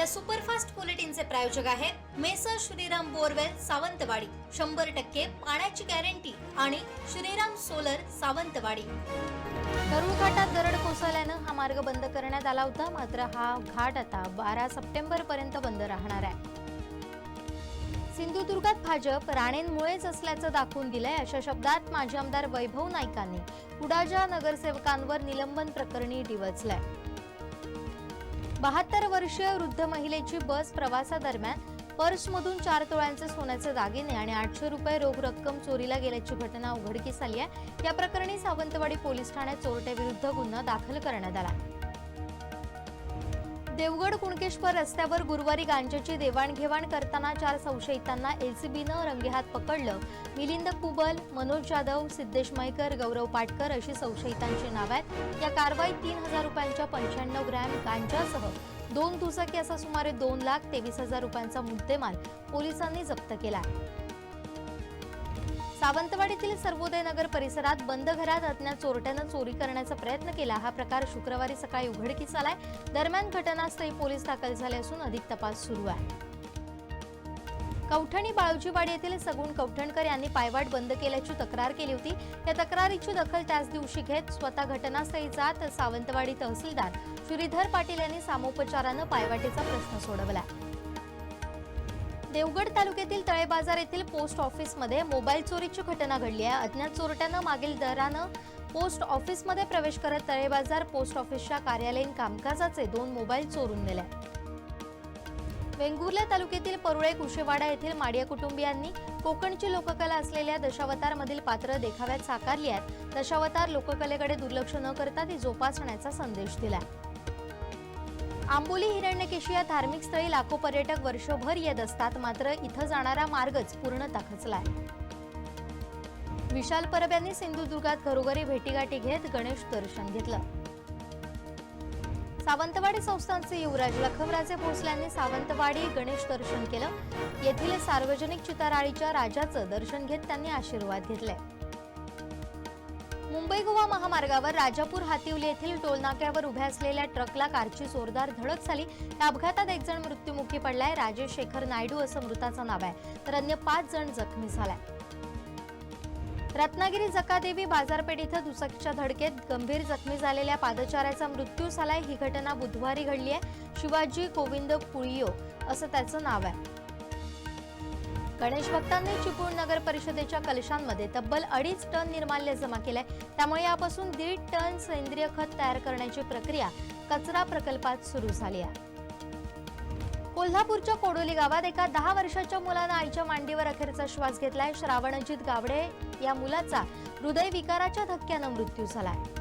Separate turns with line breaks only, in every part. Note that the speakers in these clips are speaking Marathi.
या सुपरफास्ट बुलेटिनचे प्रायोजक आहेत मेसर श्रीराम बोरवेल सावंतवाडी. शंभर टक्के पाण्याची गॅरंटी आणि श्रीराम सोलर सावंतवाडी. करुळ घाटात दरड कोसळल्यानं हा मार्ग बंद करण्यात आला होता. मात्र हा घाट आता बारा सप्टेंबर पर्यंत बंद राहणार आहे. सिंधुदुर्गात भाजप राणेंमुळेच असल्याचं दाखवून दिलंय अशा शब्दात माजी आमदार वैभव नाईकांनी. कुडाजा नगरसेवकांवर निलंबन प्रकरणी डिवचलंय. बहात्तर वर्षीय वृद्ध महिलेची बस प्रवासादरम्यान पर्समधून चार तोळ्यांचे सोन्याचे दागिने आणि आठशे रुपये रोख रक्कम चोरीला गेल्याची घटना उघडकीस आली आहे. या प्रकरणी सावंतवाडी पोलीस ठाण्यात चोरट्याविरुद्ध गुन्हा दाखल करण्यात आला. देवगड कुणकेश्वर रस्त्यावर गुरुवारी गांजाची देवाणघेवाण करताना चार संशयितांना एलसीबीनं रंगेहात पकडलं. मिलिंद कुबल मनोज जाधव सिद्धेश मयकर गौरव पाटकर अशी संशयितांची नाव आहेत. या कारवाईत तीन हजार रुपयांच्या पंच्याण्णव ग्रॅम गांजासह दोन दुचाकी असा सुमारे दोन लाख तेवीस हजार रुपयांचा मुद्देमाल पोलिसांनी जप्त केला सावंतवाडीतील सर्वोदय नगर परिसरात बंद घरात अज्ञात चोरट्यानं चोरी करण्याचा प्रयत्न केला. हा प्रकार शुक्रवारी सकाळी उघडकीस आलाय. दरम्यान घटनास्थळी पोलीस दाखल झाले असून अधिक तपास सुरू आहे. कवठणी बाळूजीवाडी येथील सगुण कवठणकर यांनी पायवाट बंद केल्याची तक्रार केली होती. या तक्रारीची दखल त्याच दिवशी घेत स्वतः घटनास्थळी जात सावंतवाडी तहसीलदार श्रीधर पाटील यांनी सामोपचारानं पायवाटेचा प्रश्न सोडवला. देवगड तालुक्यातील तळे बाजार येथील पोस्ट ऑफिसमध्ये मोबाईल चोरीची घटना घडली आहे. अज्ञात चोरट्यानं मागील दरानं पोस्ट ऑफिसमध्ये प्रवेश करत तळे बाजार पोस्ट ऑफिसच्या कार्यालयीन कामकाजाचे दोन मोबाईल चोरून नेले. वेंगुर्ला तालुक्यातील परुळे कुशेवाडा येथील माडिया कुटुंबियांनी कोकणची लोककला असलेल्या दशावतारमधील पात्र देखाव्यात साकारली आहेत. दशावतार लोककलेकडे दुर्लक्ष न करता ती जोपासण्याचा संदेश दिला आंबोली हिरण्यकेशी या धार्मिक स्थळी लाखो पर्यटक वर्षभर येत असतात. मात्र इथं जाणारा मार्गच पूर्णतः खचलाय विशाल परब यांनी सिंधुदुर्गात घरोघरी भेटीगाठी घेत गणेश दर्शन घेतलं. सावंतवाडी संस्थानचे युवराज लखमराजे भोसले यांनी सावंतवाडी गणेश दर्शन केलं. येथील सार्वजनिक चिताराळीच्या राजाचं दर्शन घेत त्यांनी आशीर्वाद घेतले. मुंबई गोवा महामार्गावर राजापूर हातिवली येथील टोलनाक्यावर उभ्या असलेल्या ट्रकला कारची जोरदार धडक झाली. या अपघातात एक जण मृत्युमुखी पडलाय. राजेश शेखर नायडू असं मृताचं नाव आहे. तर अन्य पाच जण जखमी झालाय. रत्नागिरी जकादेवी बाजारपेठ इथं दुचाकीच्या धडकेत गंभीर जखमी झालेल्या पादचाऱ्याचा मृत्यू झालाय. ही घटना बुधवारी घडली आहे. शिवाजी गोविंद पुळियो असं त्याचं नाव आहे. गणेश भक्तांनी चिपळूण नगर परिषदेच्या कलशांमध्ये तब्बल अडीच टन निर्माल्य जमा केलंय. त्यामुळे यापासून दीड टन सेंद्रिय खत तयार करण्याची प्रक्रिया कचरा प्रकल्पात सुरू झाली आहे. कोल्हापूरच्या कोडोली गावात एका दहा वर्षाच्या मुलानं आईच्या मांडीवर अखेरचा श्वास घेतलाय. श्रावणजित गावडे या मुलाचा हृदयविकाराच्या धक्क्यानं मृत्यू झालाय.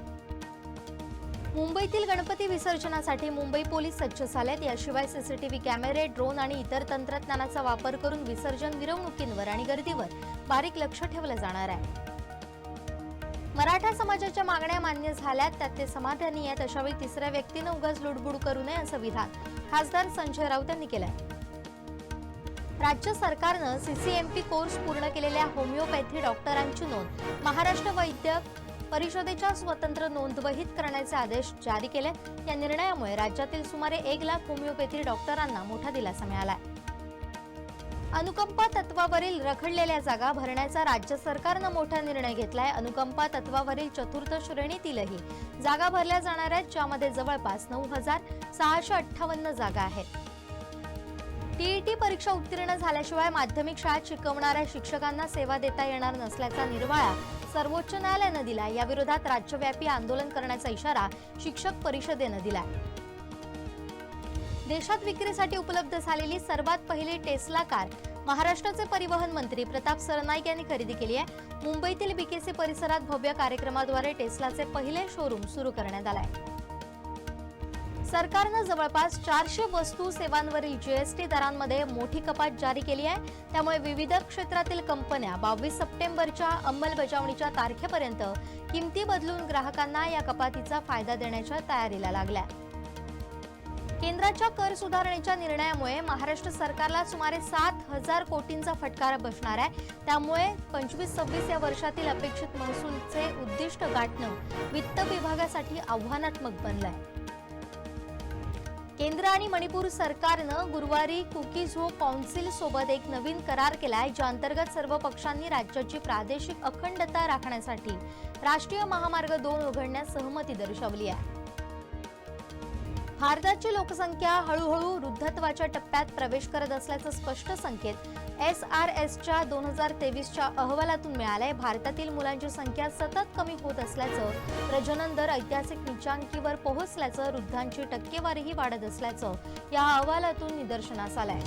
मुंबईतील गणपती विसर्जनासाठी मुंबई पोलीस सज्ज झालेत. याशिवाय सीसीटीव्ही कॅमेरे ड्रोन आणि इतर तंत्रज्ञानाचा वापर करून विसर्जन मिरवणुकींवर आणि गर्दीवर बारीक लक्ष ठेवलं जाणार आहे. मराठा समाजाच्या मागण्या मान्य झाल्यात त्यात ते समाधानी आहेत अशावेळी तिसऱ्या व्यक्तीनं उगाच लुडबुड करू नये असं विधान खासदार संजय राऊत यांनी केलंय. राज्य सरकारनं सीसीएमपी कोर्स पूर्ण केलेल्या होमिओपॅथी डॉक्टरांची नोंद. महाराष्ट्र वैद्यक परिषदेच्या स्वतंत्र नोंदवहीत करण्याचे आदेश जारी केले. या निर्णयामुळे राज्यातील सुमारे एक लाख होमिओपॅथी डॉक्टरांना मोठा दिलासा मिळाला अनुकंपा तत्वावरील रखडलेल्या जागा भरण्याचा राज्य सरकारनं मोठा निर्णय घेतलाय. अनुकंपा तत्वावरील चतुर्थ श्रेणीतीलही जागा भरल्या जाणार आहेत ज्यामध्ये जवळपास नऊ हजार सहाशे अठ्ठावन्न जागा आहेत. टीईटी परीक्षा उत्तीर्ण झाल्याशिवाय माध्यमिक शाळेत शिकवणाऱ्या शिक्षकांना सेवा देता येणार नसल्याचा निर्वाळा सर्वोच्च न्यायालयानं दिला याविरोधात राज्यव्यापी आंदोलन करण्याचा इशारा शिक्षक परिषदेनं दिला देशात विक्रीसाठी उपलब्ध झालेली सर्वात पहिली टेस्ला कार महाराष्ट्राचे परिवहन मंत्री प्रताप सरनाईक यांनी खरेदी केली आहे. मुंबईतील बीकेसी परिसरात भव्य कार्यक्रमाद्वारे टेस्लाचे पहिले शोरूम सुरू करण्यात आलाय. सरकारनं जवळपास चारशे वस्तू सेवांवरील जीएसटी दरांमध्ये मोठी कपात जारी केली आहे. त्यामुळे विविध क्षेत्रातील कंपन्या बावीस सप्टेंबरच्या अंमलबजावणीच्या तारखेपर्यंत किमती बदलून ग्राहकांना या कपातीचा फायदा देण्याच्या तयारीला लागल्या. केंद्राच्या कर सुधारणेच्या निर्णयामुळे महाराष्ट्र सरकारला सुमारे सात हजार कोटींचा फटकार बसणार आहे. त्यामुळे पंचवीस सव्वीस या वर्षातील अपेक्षित महसूलचे उद्दिष्ट गाठणं वित्त विभागासाठी आव्हानात्मक बनलं आहे केंद्र आणि मणिपूर सरकारनं गुरुवारी कुकीझो हो कौन्सिल सोबत एक नवीन करार केलाय ज्या अंतर्गत सर्व पक्षांनी राज्याची प्रादेशिक अखंडता राखण्यासाठी राष्ट्रीय महामार्ग दोन उघडण्यास सहमती दर्शवली आहे. भारताची लोकसंख्या हळूहळू वृद्धत्वाच्या टप्प्यात प्रवेश करत असल्याचं स्पष्ट संकेत एस आर एसच्या दोन हजार तेवीसच्या अहवालातून मिळालंय भारतातील मुलांची संख्या सतत कमी होत असल्याचं प्रजनन दर ऐतिहासिक निचांकीवर पोहोचल्याचं वृद्धांची टक्केवारीही वाढत असल्याचं या अहवालातून निदर्शनास आलंय.